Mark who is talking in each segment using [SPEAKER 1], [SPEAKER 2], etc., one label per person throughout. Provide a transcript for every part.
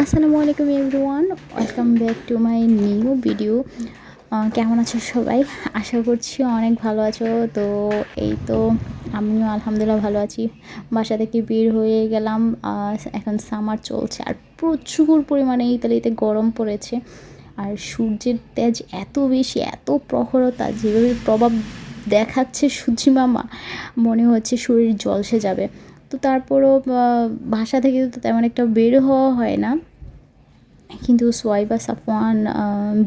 [SPEAKER 1] আসসালামু আলাইকুম everyone, welcome back to my new video. কেমন আছো সবাই? আশা করছি অনেক ভালো আছো। তো এই তো আমিও আলহামদুলিল্লাহ ভালো আছি। বাসা থেকে বের হয়ে গেলাম। এখন সামার চলছে আর প্রচুর পরিমাণে ইতালিতে গরম পড়েছে। আর সূর্যের তেজ এত বেশি, এত প্রখরতা যেভাবে প্রভাব দেখাচ্ছে সূর্যি মামা, মনে হচ্ছে শরীর জলসে যাবে। তো তারপরও ভাষা থেকে তো তেমন একটা বের হওয়া হয় না। কিন্তু সোয়াই বা সাফওয়ান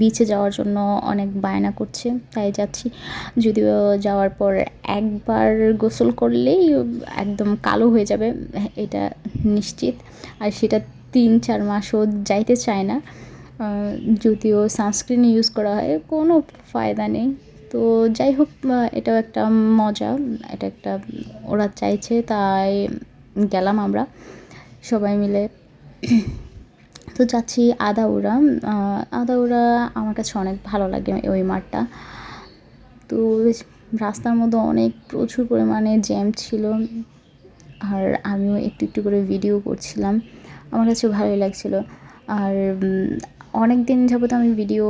[SPEAKER 1] বিচে যাওয়ার জন্য অনেক বায়না করছে। তাই যাচ্ছি। যদিও যাওয়ার পর একবার গোসল করলেই একদম কালো হয়ে যাবে, এটা নিশ্চিত। আর সেটা তিন, চার মাসও যাইতে চায় না। যদিও সানস্ক্রিন ইউজ করা হয়, কোনো ফায়দা নেই। তো যাই হোক এটাও একটা মজা, এটা একটা, ওরা চাইছে, তাই গেলাম আমরা সবাই মিলে। তো যাচ্ছি আদাউরা। আদাউরা আমার কাছে অনেক ভালো লাগে ওই মাঠটা। তো রাস্তার মধ্যে অনেক প্রচুর পরিমাণে জ্যাম ছিল। আর আমিও একটু একটু করে ভিডিও করছিলাম। আমার কাছে ভালোই লাগছিল। আর অনেক দিন যাবত আমি ভিডিও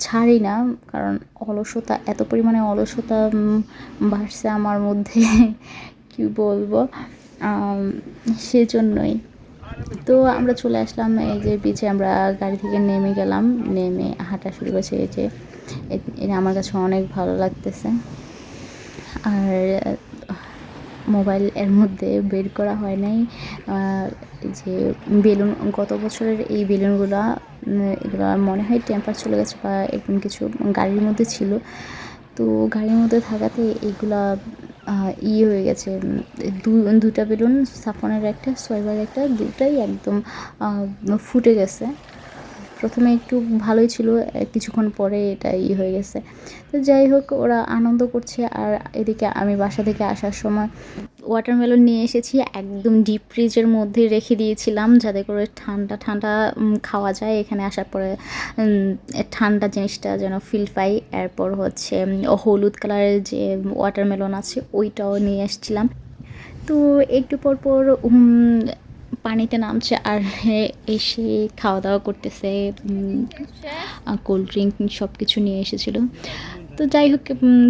[SPEAKER 1] ছাড়ি না, কারণ অলসতা, এত পরিমাণে অলসতা বাড়ছে আমার মধ্যে, কি বলব? সেজন্যই। তো আমরা চলে আসলাম, এই যে বিচে আমরা গাড়ি থেকে নেমে গেলাম, নেমে হাঁটা শুরু করেছে, এই যে এটা আমার কাছে অনেক ভালো লাগতেছে। আর, মোবাইল এর মধ্যে বের করা হয় নাই। যে বেলুন, গত বছরের এই বেলুনগুলো এগুলো মনে হয় টেম্পার চলে গেছে বা এরকম কিছু গাড়ির মধ্যে ছিল। তো গাড়ির মধ্যে থাকাতে এগুলা ইয়ে হয়ে গেছে। দুটা বেলুন, সাফনের একটা সোয়েবার একটা দুটাই একদম ফুটে গেছে। প্রথমে একটু ভালোই ছিল কিছুক্ষণ পরে এটা ই হয়ে গেছে। তো যাই হোক, ওরা আনন্দ করছে। আর এদিকে আমি বাসা থেকে আসার সময় ওয়াটারমেলন নিয়ে এসেছি একদম ডিপ ফ্রিজের মধ্যে রেখে দিয়েছিলাম যাতে করে ঠান্ডা ঠান্ডা খাওয়া যায়। এখানে আসার পরে ঠান্ডা জিনিসটা যেন ফিল পাই। এরপর হচ্ছে হলুদ কালারের যে ওয়াটারমেলন আছে ওইটাও নিয়ে এসেছিলাম। তো একটু পর পর পানিতে নামছে আর এসে খাওয়া দাওয়া করতেছে কোল্ড ড্রিঙ্ক সব কিছু নিয়ে এসেছিল। তো যাই হোক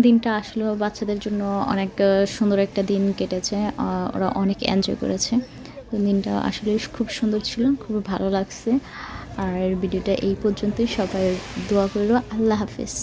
[SPEAKER 1] দিনটা আসলো। বাচ্চাদের জন্য অনেক সুন্দর একটা দিন কেটেছে। ওরা অনেক এনজয় করেছে। তো দিনটা আসলে খুব সুন্দর ছিল, খুব ভালো লাগছে। আর ভিডিওটা এই পর্যন্তই। সবাই দোয়া করল। আল্লাহ হাফিজ।